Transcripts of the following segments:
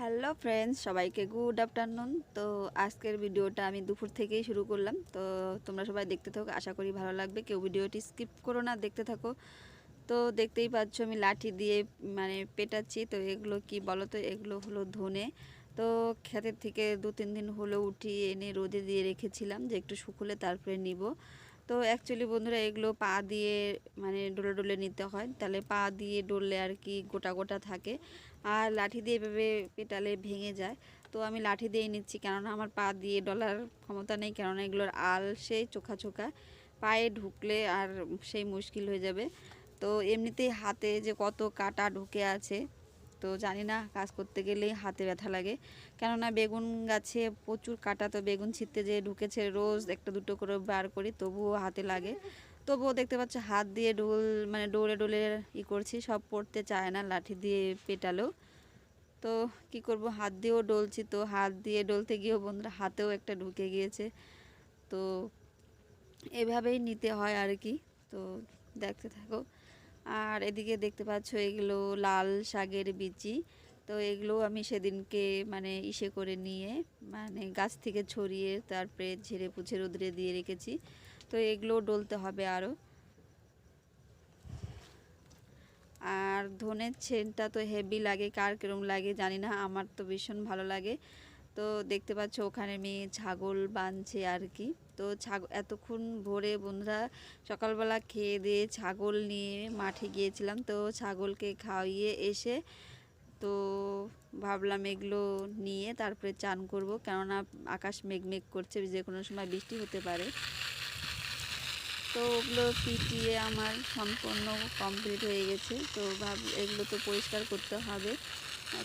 Hello friends, সবাইকে good afternoon. তো আজকের ভিডিওটা আমি দুপুর থেকেই শুরু করলাম। তো তোমরা সবাই দেখতে থাকো, আশা করি ভালো লাগবে। কেউ ভিডিওটি স্কিপ করো না, দেখতে থাকো। তো দেখতেই পাচ্ছ আমি লাঠি দিয়ে মানে পেটাচ্ছি। তো এগুলো কি বলো তো এগুলো হলো ধনে। তো ক্ষেতের থেকে দু তিন দিন হলো উঠিয়ে এনে রোদে দিয়ে রেখেছিলাম যে একটু শুকলে তারপরে নিব। তো অ্যাকচুয়ালি বন্ধুরা এগুলো পা দিয়ে মানে ডোলে ডোলে নিতে হয়। তাহলে পা দিয়ে ডললে আর কি গোটা গোটা থাকে। আর লাঠি দিয়ে এভাবে পেটালে ভেঙে যায়। তো আমি লাঠি দিয়েই নিচ্ছি, কেননা আমার পা দিয়ে ডলার ক্ষমতা নেই, কেননা এগুলোর আল সেই চোখা চোখা। পায়ে ঢুকলে আর সেই মুশকিল হয়ে যাবে। তো এমনিতেই হাতে যে কত কাটা ঢুকে আছে, তো জানি না কাজ করতে গেলেই হাতে ব্যথা লাগে। কেননা বেগুন গাছে প্রচুর কাটা, তো বেগুন ছিঁড়তে যে ঢুকেছে, রোজ একটা দুটো করে বার করি, তবুও হাতে লাগে। তবুও দেখতে পাচ্ছ হাত দিয়ে ডোল মানে ডোলে ডোলে ই করছি, সব পড়তে চায় না, লাঠি দিয়ে পেটালো। তো কি করব, হাত দিয়েও ডলছি তো, হাত দিয়ে ডলতে গিয়েও বন্ধুরা হাতেও একটা ঢুকে গিয়েছে। তো এভাবেই নিতে হয় আর কি, তো দেখতে থাকো। আর এদিকে দেখতে পাচ্ছ এগুলো লাল শাকের বিচি, তো এগুলো আমি সেদিনকে মানে ইসে করে নিয়ে মানে গাছ থেকে ছড়িয়ে তারপরে ঝেড়ে পুছে রোদ্রে দিয়ে রেখেছি। তো এগুলো ডলতে হবে আরও আর ধনের ছেনটা তো হেভি লাগে, কার কিরম লাগে জানি না, আমার তো ভীষণ ভালো লাগে। তো দেখতে পাচ্ছ ওখানে মেয়ে ছাগল বাঁধছে আর কি। তো ছাগল এতক্ষণ ভোরে বন্ধুরা সকালবেলা খেয়ে দিয়ে ছাগল নিয়ে মাঠে গিয়েছিলাম, তো ছাগলকে খাওয়িয়ে এসে তো ভাবলাম এগুলো নিয়ে তারপরে চান করব, কেননা আকাশ মেঘমেঘ করছে, যে কোনো সময় বৃষ্টি হতে পারে। তো ওগুলো পিটিয়ে আমার সম্পূর্ণ কমপ্লিট হয়ে গেছে। তো ভাব, এগুলো তো পরিষ্কার করতে হবে।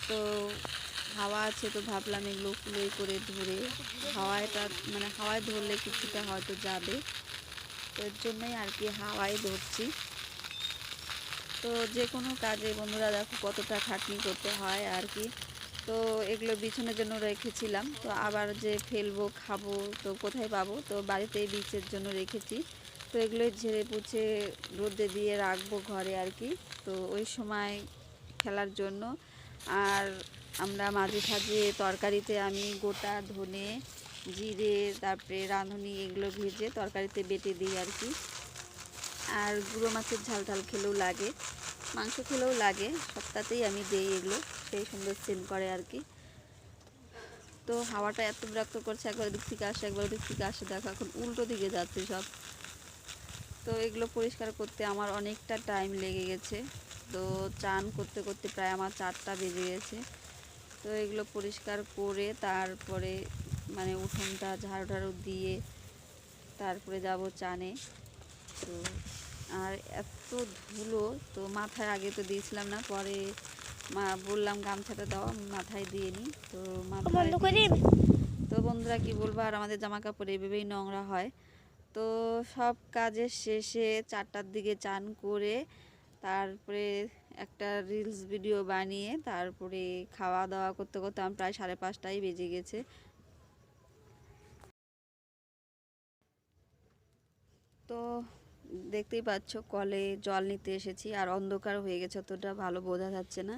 তো হাওয়া আছে তো ভাবলাম এগুলো কুলোই করে ধরে হাওয়াটা মানে হাওয়ায় ধরলে কিছুটা হয়তো যাবে। তো এর জন্যই আর কি হাওয়ায় ধরছি। তো যে কোনো কাজে বন্ধুরা দেখো কতটা খাটনি করতে হয় আর কি। তো এগুলো বিছানোর জন্য রেখেছিলাম। তো আবার যে ফেলব, খাব, তো কোথায় পাবো? তো বাড়িতেই বীজের জন্য রেখেছি। তো এগুলো ঝেড়ে পুছে রোদে দিয়ে রাখব ঘরে আর কি। তো ওই সময় খেলার জন্য। আর আমরা মাঝে সাঝে তরকারিতে আমি গোটা ধনে, জিরে, তারপরে রাঁধুনি এগুলো ভেজে তরকারিতে বেটে দিই আর কি। আর গুঁড়ো মাছের ঝাল ঝাল খেলেও লাগে, মাংস খেলেও লাগে সপ্তাহতেই আমি দিই এগুলো, সেই সুন্দর সেন করে আর কি। তো হাওয়াটা এত বিরক্ত করছে, একবার দিক থেকে আসে, একবার দিক থেকে আসে, দেখো এখন উল্টো দিকে যাচ্ছে সব। তো এগুলো পরিষ্কার করতে আমার অনেকটা টাইম লেগে গেছে। তো চান করতে করতে প্রায় আমার চারটা বেজে গেছে। তো এগুলো পরিষ্কার করে তারপরে মানে উঠোনটা ঝাড়ু ঝাড়ু দিয়ে তারপরে যাব চানে। তো আর এত ধুলো তো মাথায় আগে তো দিয়েছিলাম না পরে মা বললাম গামছাটা দাও মাথায় দিয়ে নিই। তো মাথায়। তো বন্ধুরা কি বলব আর আমাদের জামা কাপড় এভাবেই নোংরা হয়। তো সব কাজের শেষে চারটার দিকে চান করে তারপরে একটা রিলস ভিডিও বানিয়ে তারপরে খাওয়া দাওয়া করতে করতে আমার প্রায় সাড়ে পাঁচটাই বেজে গেছে। তো দেখতেই পাচ্ছ কলে জল নিতে এসেছি আর অন্ধকার হয়ে গেছে, অতটা ভালো বোঝা যাচ্ছে না।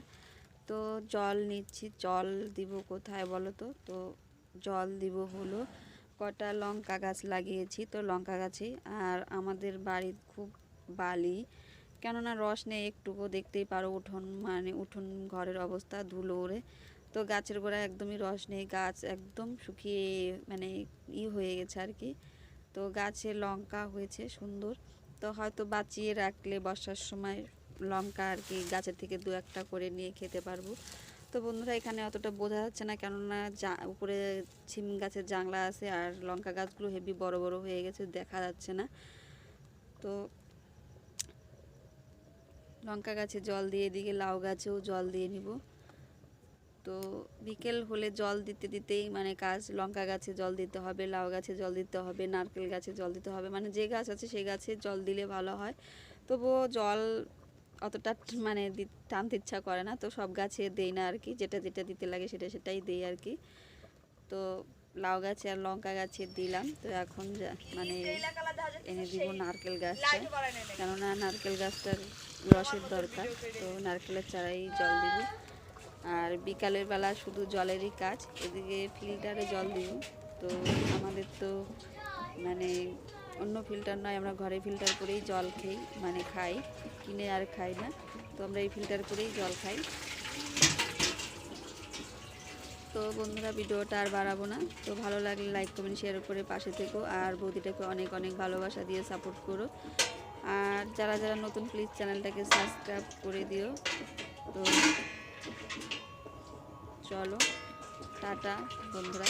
তো জল নিচ্ছি, জল দিব কোথায় বলো তো? তো জল দিব হলো কটা লঙ্কা গাছ লাগিয়েছি, তো লঙ্কা গাছে আর আমাদের বাড়ির খুব বালি, কেননা রস নেই, একটুকু দেখতেই পারো উঠোন মানে উঠোন ঘরের অবস্থা ধুলো ওড়ে। তো গাছের গোড়ায় একদমই রস নেই, গাছ একদম শুকিয়ে মানে ই হয়ে গেছে আর কি। তো গাছে লঙ্কা হয়েছে সুন্দর। তো হয়তো বাঁচিয়ে রাখলে বর্ষার সময় লঙ্কা আর কি গাছের থেকে দু একটা করে নিয়ে খেতে পারব। তো বন্ধুরা, এখানে অতটা বোঝা যাচ্ছে না কেননা উপরে ছিম গাছের জাংলা আছে আর লঙ্কা গাছগুলো হেভি বড় বড় হয়ে গেছে, দেখা যাচ্ছে না। তো লঙ্কা গাছে জল দিয়ে এদিকে লাউ গাছেও জল দিয়ে নিব। তো বিকেল হলে জল দিতে দিতেই মানে কাজ, লঙ্কা গাছে জল দিতে হবে, লাউ গাছে জল দিতে হবে, নারকেল গাছে জল দিতে হবে মানে যে গাছ আছে সেই গাছে জল দিলে ভালো হয়। তবুও জল অতটা মানে টানতে ইচ্ছা করে না। তো সব গাছে দেই না আর কি। যেটা যেটা দিতে লাগে সেটা সেটাই দেই আর কি। তো লাউ গাছে আর লঙ্কা গাছে দিলাম। তো এখন মানে এনে দিব নারকেল গাছটা। কেননা নারকেল গাছটার রসের দরকার। তো নারকেলের চারাই জল দিব। আর বিকালের বেলা শুধু জলেরই কাজ। এদিকে ফিল্টারে জল দিও তো আমাদের তো মানে অন্য ফিল্টার নয়, আমরা ঘরে ফিল্টার করেই জল খাই মানে খাই, কিনে আর খাই না। তো আমরা এই ফিল্টার করেই জল খাই। তো বন্ধুরা, ভিডিওটা আর বাড়াবো না। তো ভালো লাগলে লাইক কমেন্ট শেয়ার করে পাশে থেকো। আর বৌদিটাকে অনেক অনেক ভালোবাসা দিয়ে সাপোর্ট করো। আর যারা যারা নতুন প্লিজ চ্যানেলটাকে সাবস্ক্রাইব করে দিও। তো চলো, টাটা বন্ধুরা।